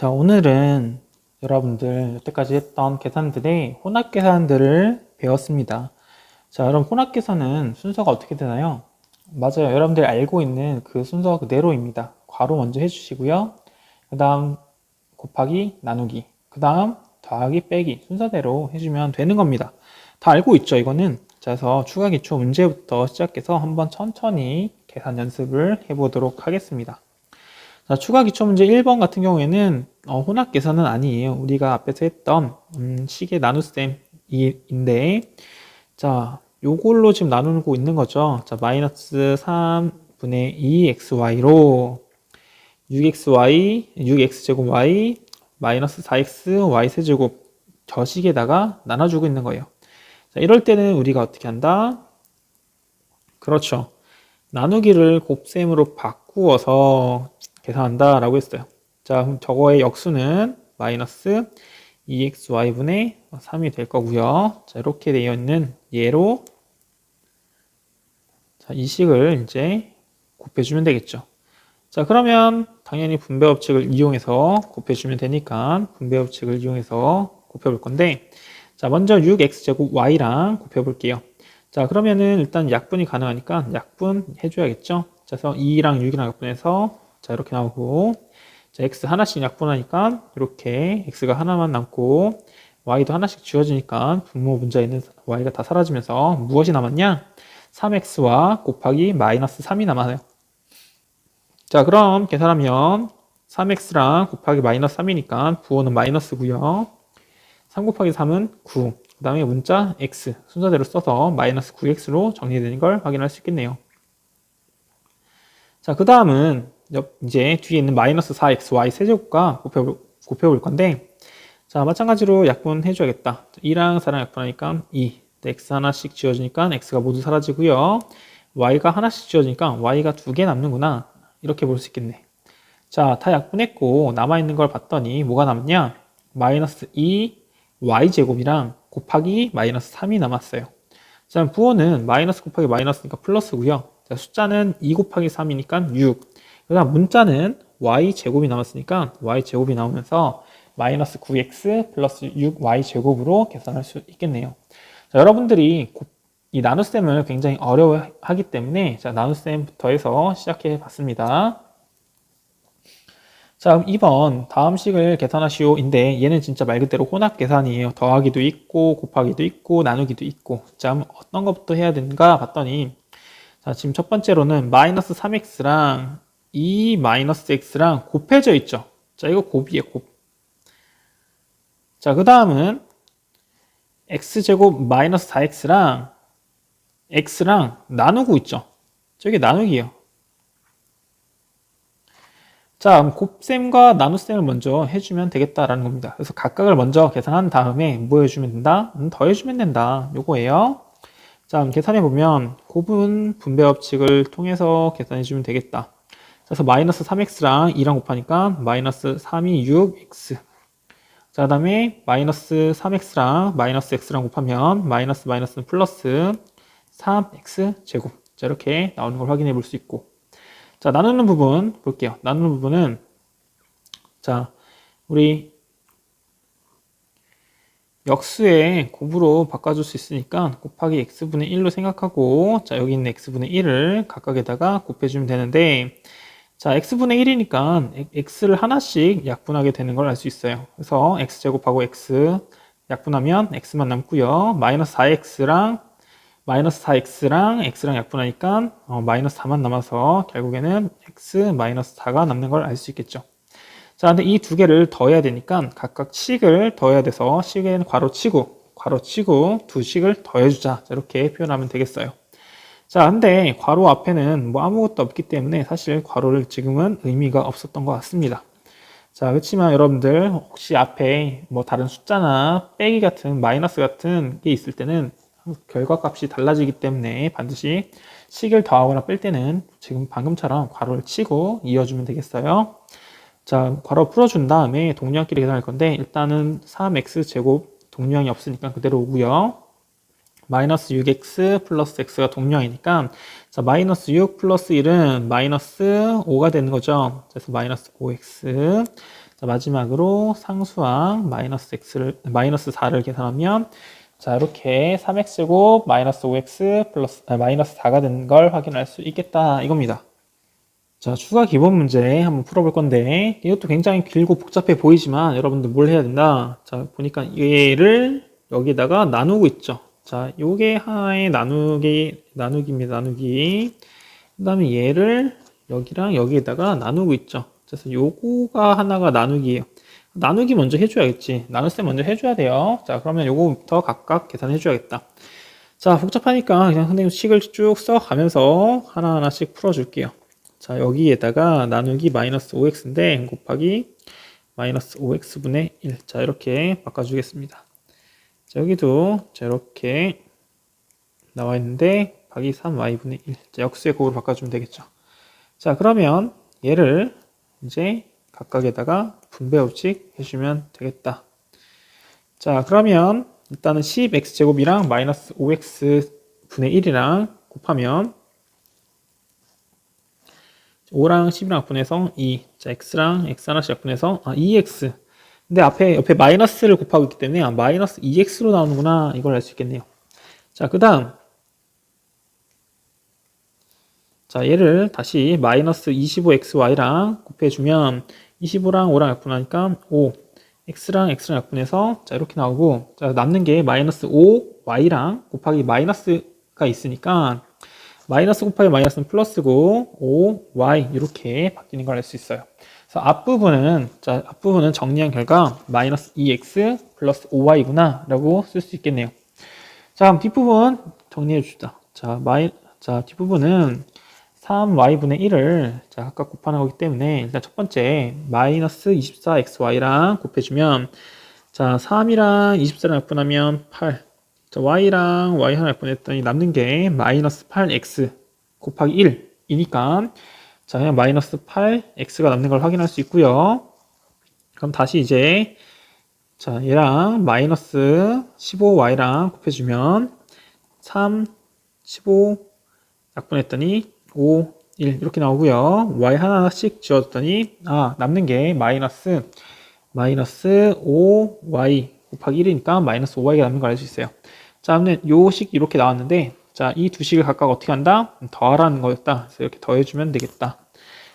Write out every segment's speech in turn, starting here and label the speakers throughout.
Speaker 1: 자, 오늘은 여러분들 여태까지 했던 계산들의 혼합 계산들을 배웠습니다. 자, 여러분 혼합 계산은 순서가 어떻게 되나요? 맞아요. 여러분들이 알고 있는 그 순서 그대로입니다. 괄호 먼저 해주시고요. 그 다음 곱하기, 나누기, 그 다음 더하기, 빼기 순서대로 해주면 되는 겁니다. 다 알고 있죠, 이거는. 자, 그래서 추가 기초 문제부터 시작해서 한번 천천히 계산 연습을 해보도록 하겠습니다. 자, 추가 기초 문제 1번 같은 경우에는 어, 혼합 계산은 아니에요. 우리가 앞에서 했던 음, 식의 나눗셈인데 자, 요걸로 지금 나누고 있는 거죠. 자, 마이너스 3분의 2xy로 6xy, 6x제곱 y, 마이너스 4x, y 세제곱 저 식에다가 나눠주고 있는 거예요. 자, 이럴 때는 우리가 어떻게 한다? 그렇죠. 나누기를 곱셈으로 바꾸어서 계산한다 라고 했어요. 자, 그럼 저거의 역수는 마이너스 2xy분의 3이 될 거고요. 자, 이렇게 되어 있는 예로 자, 이 식을 이제 곱해주면 되겠죠. 자, 그러면 당연히 분배 법칙을 이용해서 곱해주면 되니까 분배 법칙을 이용해서 곱해볼 건데 자, 먼저 6x제곱 y랑 곱해볼게요. 자, 그러면은 일단 약분이 가능하니까 약분 해줘야겠죠. 자, 그래서 2랑 6이랑 약분해서 자, 이렇게 나오고 자, x 하나씩 약분하니까 이렇게 x가 하나만 남고 y도 하나씩 지워지니까 분모 분자에 있는 y가 다 사라지면서 무엇이 남았냐? 3x와 곱하기 마이너스 3이 남아요. 자, 그럼 계산하면 3x랑 곱하기 마이너스 3이니까 부호는 마이너스고요. 3 곱하기 3은 9. 그 다음에 문자 x 순서대로 써서 마이너스 9x로 정리되는 걸 확인할 수 있겠네요. 자, 그 다음은 이제 뒤에 있는 마이너스 4x, y 세제곱과 곱해볼, 곱해볼 건데 자 마찬가지로 약분 해줘야겠다. 2랑 4랑 약분하니까 2 x 하나씩 지워지니까 x가 모두 사라지고요. y가 하나씩 지워지니까 y가 두 개 남는구나. 이렇게 볼 수 있겠네. 자 다 약분했고 남아있는 걸 봤더니 뭐가 남냐? 마이너스 2 y제곱이랑 곱하기 마이너스 3이 남았어요. 자 부호는 마이너스 곱하기 마이너스니까 플러스고요. 자, 숫자는 2 곱하기 3이니까 6 그다음 문자는 y 제곱이 남았으니까 y 제곱이 나오면서 마이너스 9x 플러스 6y 제곱으로 계산할 수 있겠네요. 자, 여러분들이 이 나눗셈을 굉장히 어려워하기 때문에 자, 나눗셈부터 해서 시작해 봤습니다. 자, 2번 다음 식을 계산하시오인데 얘는 진짜 말 그대로 혼합 계산이에요. 더하기도 있고 곱하기도 있고 나누기도 있고 자, 어떤 것부터 해야 되는가 봤더니 자, 지금 첫 번째로는 마이너스 3x랑 2 마이너스 x랑 곱해져 있죠. 자, 이거 곱이에요, 곱. 자, 그 다음은 x제곱 마이너스 4x랑 x랑 나누고 있죠. 저게 나누기예요. 자, 곱셈과 나눗셈을 먼저 해주면 되겠다라는 겁니다. 그래서 각각을 먼저 계산한 다음에 뭐 해주면 된다? 음, 더해주면 된다. 요거예요. 자, 계산해 보면 곱은 분배 법칙을 통해서 계산해 주면 되겠다. 그래서 마이너스 3x랑 2랑 곱하니까 마이너스 3이 6x 자, 그 다음에 마이너스 3x랑 마이너스 x랑 곱하면 마이너스 마이너스는 플러스 3x 제곱. 자, 이렇게 나오는 걸 확인해 볼 수 있고. 자, 나누는 부분 볼게요. 나누는 부분은 자, 우리 역수의 곱으로 바꿔줄 수 있으니까 곱하기 x분의 1로 생각하고 자 여기 있는 x분의 1을 각각에다가 곱해주면 되는데 자, x분의 1이니까 x를 하나씩 약분하게 되는 걸 알 수 있어요. 그래서 x제곱하고 x 약분하면 x만 남고요. 마이너스 4x랑 마이너스 4x랑 x랑 약분하니까 어, 마이너스 4만 남아서 결국에는 x 마이너스 4가 남는 걸 알 수 있겠죠. 자, 근데 이 두 개를 더해야 되니까 각각 식을 더해야 돼서 식에는 괄호 치고 괄호 치고 두 식을 더해주자. 이렇게 표현하면 되겠어요. 자, 근데 괄호 앞에는 뭐 아무것도 없기 때문에 사실 괄호를 지금은 의미가 없었던 것 같습니다. 자, 그렇지만 여러분들 혹시 앞에 뭐 다른 숫자나 빼기 같은 마이너스 같은 게 있을 때는 결과값이 달라지기 때문에 반드시 식을 더하거나 뺄 때는 지금 방금처럼 괄호를 치고 이어주면 되겠어요. 자, 괄호 풀어준 다음에 동량끼리 계산할 건데 일단은 3x 제곱 동량이 없으니까 그대로 오고요. 마이너스 6x 플러스 x가 동량이니까 자 마이너스 6 플러스 1은 마이너스 5가 되는 거죠. 그래서 마이너스 5x 자, 마지막으로 상수항 마이너스 x를 마이너스 4를 계산하면 자 이렇게 3x제곱 마이너스 5x 플러스 아, 마이너스 4가 된걸 확인할 수 있겠다 이겁니다. 자 추가 기본 문제 한번 풀어볼 건데 이것도 굉장히 길고 복잡해 보이지만 여러분들 뭘 해야 된다. 자 보니까 얘를 여기다가 나누고 있죠. 자 요게 하나의 나누기 나누기입니다. 나누기 그 다음에 얘를 여기랑 여기에다가 나누고 있죠. 그래서 요거가 하나가 나누기예요. 나누기 먼저 해줘야겠지. 때 먼저 해줘야 돼요. 자, 그러면 요거부터 각각 계산해줘야겠다. 자, 복잡하니까 그냥 선생님 식을 쭉 써가면서 하나하나씩 풀어줄게요. 자, 여기에다가 나누기 마이너스 5x인데 곱하기 마이너스 5x분의 1. 자, 이렇게 바꿔주겠습니다. 자, 여기도 자, 이렇게 나와 있는데 곱하기 3y분의 1. 자, 역수의 곱으로 바꿔주면 되겠죠. 자, 그러면 얘를 이제 각각에다가 분배 법칙 해주면 되겠다. 자, 그러면 일단은 10x제곱이랑 마이너스 5x분의 1이랑 곱하면 5랑 10이랑 약분해서 2. 자, x랑 x 하나씩 약분해서 아, 2x. 근데 앞에 옆에 마이너스를 곱하고 있기 때문에 아, 마이너스 2x로 나오는구나 이걸 알 수 있겠네요. 자, 그 다음 자, 얘를 다시 마이너스 25xy랑 곱해주면 25랑 5랑 약분하니까 5, x랑 x랑 약분해서 자 이렇게 나오고 자 남는 게 마이너스 5y랑 곱하기 마이너스가 있으니까 마이너스 곱하기 마이너스는 플러스고 5y 이렇게 바뀌는 걸 알 수 있어요. 그래서 앞부분은 자 앞부분은 정리한 결과 마이너스 2x 플러스 5y구나 라고 쓸 수 있겠네요. 자 그럼 뒷부분 정리해 줍시다. 자 마이 자 뒷부분은 3y분의 1을 자, 각각 곱하는 거기 때문에 일단 첫 번째 마이너스 24xy랑 곱해주면 자 3이랑 24랑 약분하면 8 자, y랑 y 하나 약분했더니 남는 게 마이너스 8x 곱하기 1이니까 자 그냥 마이너스 8x가 남는 걸 확인할 수 있고요 그럼 다시 이제 자 얘랑 마이너스 15y랑 곱해주면 3 15 약분했더니 5, 1 이렇게 나오고요. y 하나씩 지워줬더니 아 남는 게 마이너스 마이너스 5y 곱하기 1이니까 마이너스 5y가 남는 걸 알 수 있어요. 자, 그러면 요식 이렇게 나왔는데 자, 이 두 식을 각각 어떻게 한다? 더하라는 거였다. 그래서 이렇게 더해주면 되겠다.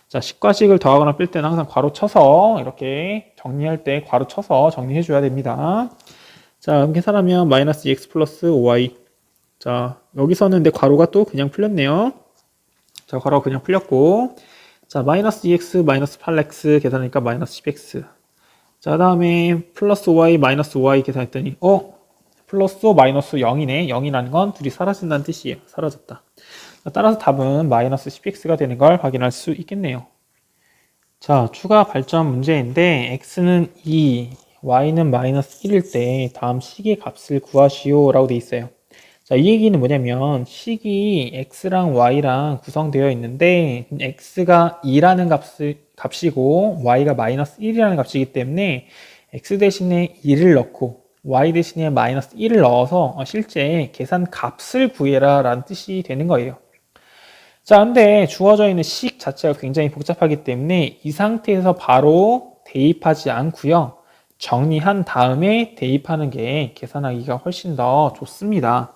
Speaker 1: 자, 식과 식을 더하거나 뺄 때는 항상 괄호 쳐서 이렇게 정리할 때 괄호 쳐서 정리해 줘야 됩니다. 자, 그럼 계산하면 마이너스 2x 플러스 5y 자, 여기서는 근데 괄호가 또 그냥 풀렸네요. 자, 괄호 그냥 풀렸고. 자, 마이너스 2x 마이너스 8x 계산하니까 마이너스 10x. 자, 다음에 플러스 5y 마이너스 5y 계산했더니, 어? 플러스 마이너스 0이네. 0이라는 건 둘이 사라진다는 뜻이에요. 사라졌다. 따라서 답은 마이너스 10x가 되는 걸 확인할 수 있겠네요. 자, 추가 발전 문제인데, x는 2, y는 마이너스 1일 때 다음 식의 값을 구하시오 라고 돼 있어요. 자, 이 얘기는 뭐냐면 식이 x랑 y랑 구성되어 있는데 x가 2라는 값을, 값이고 y가 마이너스 1이라는 값이기 때문에 x 대신에 2를 넣고 y 대신에 마이너스 1을 넣어서 실제 계산 값을 구해라 라는 뜻이 되는 거예요. 자, 근데 주어져 있는 식 자체가 굉장히 복잡하기 때문에 이 상태에서 바로 대입하지 않고요. 정리한 다음에 대입하는 게 계산하기가 훨씬 더 좋습니다.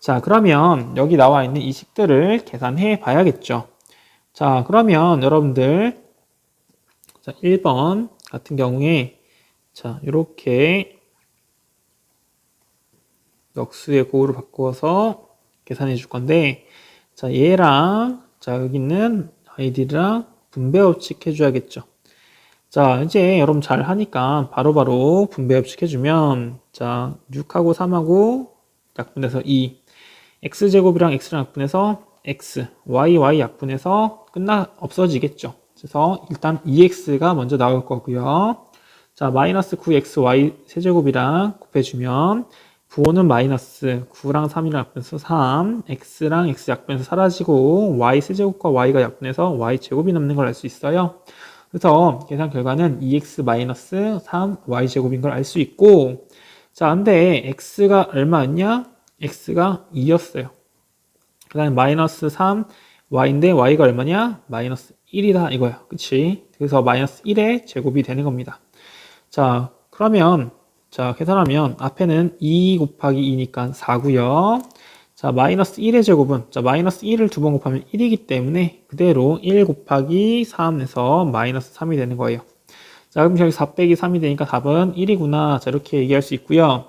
Speaker 1: 자, 그러면 여기 나와 있는 이 식들을 계산해 봐야겠죠. 자, 그러면 여러분들 자, 1번 같은 경우에 자, 이렇게 역수의 고를 바꾸어서 계산해 줄 건데 자, 얘랑 자, 여기 있는 아이디랑 분배 법칙 해 줘야겠죠. 자, 이제 여러분 잘 하니까 바로바로 바로 분배 법칙 해주면 자, 6하고 3하고 약분해서 2 x제곱이랑 x랑 약분해서 x, y, y 약분해서 끝나 없어지겠죠. 그래서 일단 2x가 먼저 나올 거고요. 자, 마이너스 9xy 세제곱이랑 곱해주면 부호는 마이너스 9랑 3이랑 약분해서 3, x랑 x 약분해서 사라지고 y 세제곱과 y가 약분해서 y 제곱이 남는 걸 알 수 있어요. 그래서 계산 결과는 2x 마이너스 3 y 제곱인 걸 알 수 있고 자, 근데 x가 얼마였냐? x가 2였어요. 그 다음에 마이너스 3 y인데 y가 얼마냐? 마이너스 1이다 이거야. 그치? 그래서 마이너스 1의 제곱이 되는 겁니다. 자, 그러면 자, 계산하면 앞에는 2 곱하기 2니까 4고요. 자, 마이너스 1의 제곱은 자, 마이너스 1을 두 번 곱하면 1이기 때문에 그대로 1 곱하기 3에서 마이너스 3이 되는 거예요. 자, 그럼 여기 4 빼기 3이 되니까 답은 1이구나. 자, 이렇게 얘기할 수 있고요.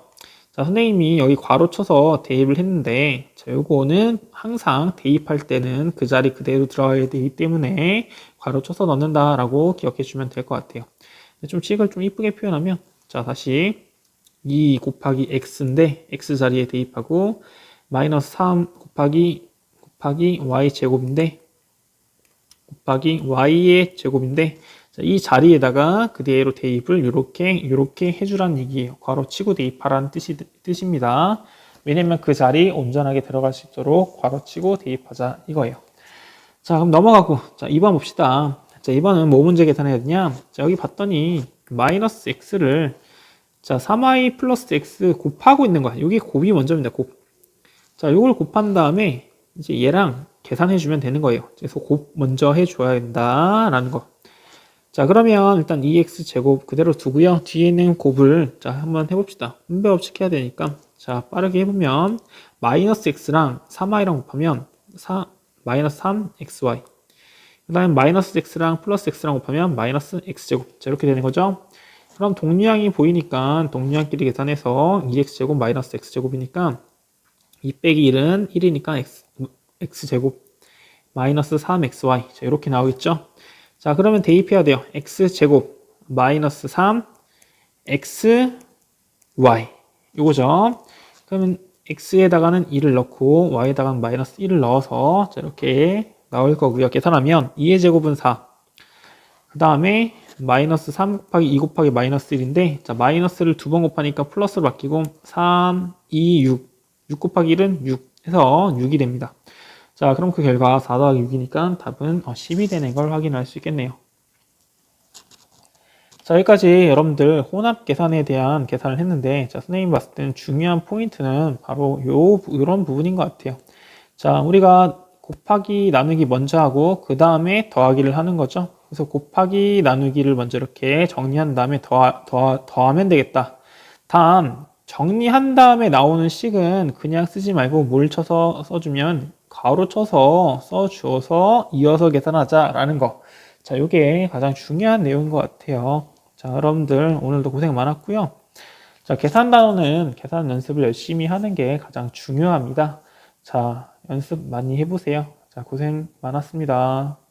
Speaker 1: 자, 선생님이 여기 괄호 쳐서 대입을 했는데, 자, 요거는 항상 대입할 때는 그 자리 그대로 들어가야 되기 때문에 괄호 쳐서 넣는다라고 기억해 주면 될 것 같아요. 좀 식을 좀 이쁘게 표현하면, 자, 다시 2 곱하기 x인데, x 자리에 대입하고, 마이너스 3 곱하기, 곱하기 y 제곱인데, 곱하기 y의 제곱인데, 자, 이 자리에다가 그대로 대입을 이렇게 이렇게 해주라는 얘기예요. 괄호 치고 대입하라는 뜻이, 뜻입니다. 왜냐면 그 자리 온전하게 들어갈 수 있도록 괄호 치고 대입하자 이거예요. 자 그럼 넘어가고 자 2번 봅시다. 자 2번은 뭐 문제 계산해야 되냐? 자 여기 봤더니 마이너스 x를 자 3y 플러스 x 곱하고 있는 거야. 여기 곱이 먼저입니다. 곱. 자 이걸 곱한 다음에 이제 얘랑 계산해 주면 되는 거예요. 그래서 곱 먼저 해 줘야 된다라는 거. 자 그러면 일단 2x 제곱 그대로 두고요 뒤에 있는 곱을 자 한번 해 봅시다 분배 법칙 해야 되니까 자 빠르게 해 보면 마이너스 x랑 3y랑 곱하면 4, 마이너스 3xy 그 다음에 마이너스 x랑 플러스 x랑 곱하면 마이너스 x제곱 자 이렇게 되는 거죠 그럼 동류항이 보이니까 동류항끼리 계산해서 2x제곱 마이너스 x제곱이니까 2 빼기 1은 1이니까 x, x제곱 마이너스 3xy 자 이렇게 나오겠죠 자, 그러면 대입해야 돼요. x제곱 마이너스 3 x y 요거죠. 그러면 x에다가는 2를 넣고 y에다가는 마이너스 1을 넣어서 자, 이렇게 나올 거고요. 계산하면 2의 제곱은 4. 그 다음에 마이너스 3 곱하기 2 곱하기 마이너스 1인데 자 마이너스를 두 번 곱하니까 플러스로 바뀌고 3, 2, 6 6 곱하기 1은 6 해서 6이 됩니다. 자, 그럼 그 결과 4 더하기 6이니까 답은 10이 되는 걸 확인할 수 있겠네요. 자, 여기까지 여러분들 혼합 계산에 대한 계산을 했는데, 자, 선생님 봤을 때는 중요한 포인트는 바로 요, 이런 부분인 것 같아요. 자, 우리가 곱하기 나누기 먼저 하고, 그 다음에 더하기를 하는 거죠. 그래서 곱하기 나누기를 먼저 이렇게 정리한 다음에 더, 더, 더하면 되겠다. 단, 정리한 다음에 나오는 식은 그냥 쓰지 말고 뭘 쳐서 써주면 가로 쳐서 써주어서 이어서 계산하자라는 거. 자, 이게 가장 중요한 내용인 것 같아요. 자, 여러분들 오늘도 고생 많았고요. 자, 계산 단어는 계산 연습을 열심히 하는 게 가장 중요합니다. 자, 연습 많이 해보세요. 자, 고생 많았습니다.